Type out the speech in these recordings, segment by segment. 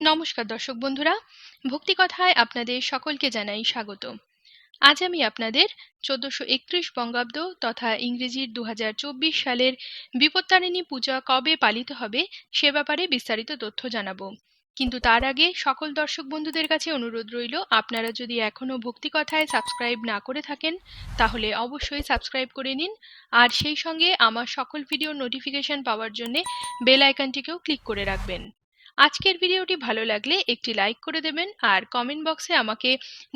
নমস্কার দর্শক বন্ধুরা ভক্তিকথায় আপনাদের সকলকে জানাই স্বাগত। আজ আমি আপনাদের চোদ্দশো একত্রিশ বঙ্গাব্দ তথা ইংরেজির দু হাজার চব্বিশ সালের বিপত্তারিণী পূজা কবে পালিত হবে সে ব্যাপারে বিস্তারিত তথ্য জানাব। কিন্তু তার আগে সকল দর্শক বন্ধুদের কাছে অনুরোধ রইল, আপনারা যদি এখনও ভক্তিকথায় সাবস্ক্রাইব না করে থাকেন, তাহলে অবশ্যই সাবস্ক্রাইব করে নিন। আর সেই সঙ্গে আমার সকল ভিডিও নোটিফিকেশন পাওয়ার জন্য বেল আইকনটিকেও ক্লিক করে রাখবেন। আজকের ভিডিওটি ভালো লাগলে একটি লাইক করে দেবেন আর কমেন্ট বক্সে আমাকে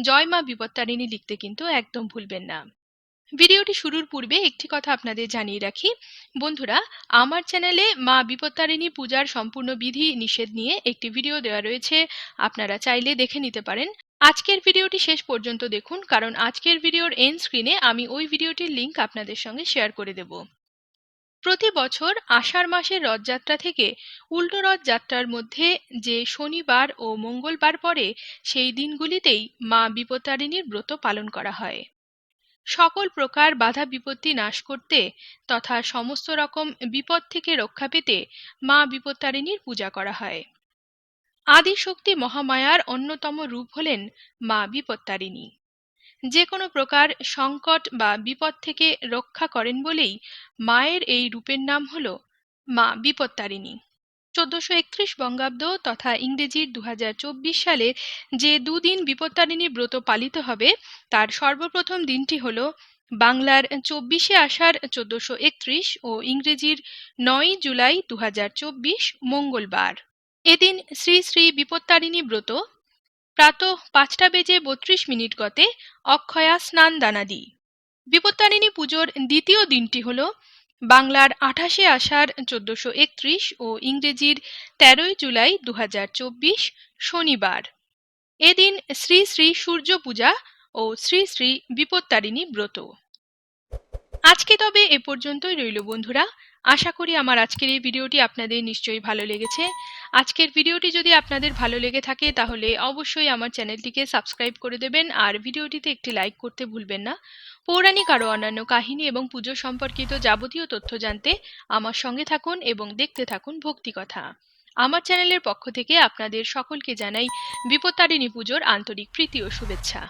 জয় মা বিপত্তারিণী লিখতে কিন্তু একদম ভুলবেন না। ভিডিওটি শুরুর পূর্বে একটি কথা আপনাদের জানিয়ে রাখি। বন্ধুরা, আমার চ্যানেলে মা বিপত্তারিণী পূজার সম্পূর্ণ বিধি নিষেধ নিয়ে একটি ভিডিও দেওয়া রয়েছে। আপনারা চাইলে দেখে নিতে পারেন। আজকের ভিডিওটি শেষ পর্যন্ত দেখুন, কারণ আজকের ভিডিওর এন্ড স্ক্রিনে আমি ওই ভিডিওটির লিংক আপনাদের সঙ্গে শেয়ার করে দেব। প্রতি বছর আষাঢ় মাসের রথযাত্রা থেকে উল্টো রথযাত্রার মধ্যে যে শনিবার ও মঙ্গলবার পড়ে, সেই দিনগুলিতেই মা বিপত্তারিণীর ব্রত পালন করা হয়। সকল প্রকার বাধা বিপত্তি নাশ করতে তথা সমস্ত রকম বিপদ থেকে রক্ষা পেতে মা বিপত্তারিণীর পূজা করা হয়। আদিশক্তি মহামায়ার অন্যতম রূপ হলেন মা বিপত্তারিণী। যে কোনো প্রকার সংকট বা বিপদ থেকে রক্ষা করেন বলেই মায়ের এই রূপের নাম হল মা বিপত্তারিণী। চোদ্দশো একত্রিশ বঙ্গাব্দ তথা ইংরেজির দু সালে যে দুদিন বিপত্তারিণী ব্রত পালিত হবে, তার সর্বপ্রথম দিনটি হল বাংলার চব্বিশে আষাঢ় চোদ্দশো একত্রিশ ও ইংরেজির নয় জুলাই দু হাজার চব্বিশ মঙ্গলবার। এদিন শ্রী শ্রী বিপত্তারিণী ব্রত প্রাতঃ পাঁচটা বেজে বত্রিশ মিনিট গতে অক্ষয়া স্নান দানাদি। বিপত্তারিণী পুজোর দ্বিতীয় দিনটি হল বাংলার আঠাশে আষাঢ় চোদ্দশো একত্রিশ ও ইংরেজির তেরোই জুলাই দু হাজার চব্বিশ শনিবার। এদিন শ্রী শ্রী সূর্য পূজা ও শ্রী শ্রী বিপত্তারিণী ব্রত। আজকে তবে এ পর্যন্তই রইল বন্ধুরা। আশা করি আমার আজকের এই ভিডিওটি আপনাদের নিশ্চয়ই ভালো লেগেছে। আজকের ভিডিওটি যদি আপনাদের ভালো লেগে থাকে তাহলে অবশ্যই আমার চ্যানেলটিকে সাবস্ক্রাইব করে দেবেন আর ভিডিওটিতে একটি লাইক করতে ভুলবেন না। পৌরাণিক আরও অন্যান্য কাহিনী এবং পুজো সম্পর্কিত যাবতীয় তথ্য জানতে আমার সঙ্গে থাকুন এবং দেখতে থাকুন ভক্তি কথা। আমার চ্যানেলের পক্ষ থেকে আপনাদের সকলকে জানাই বিপত্তারিণী পুজোর আন্তরিক প্রীতি ও শুভেচ্ছা।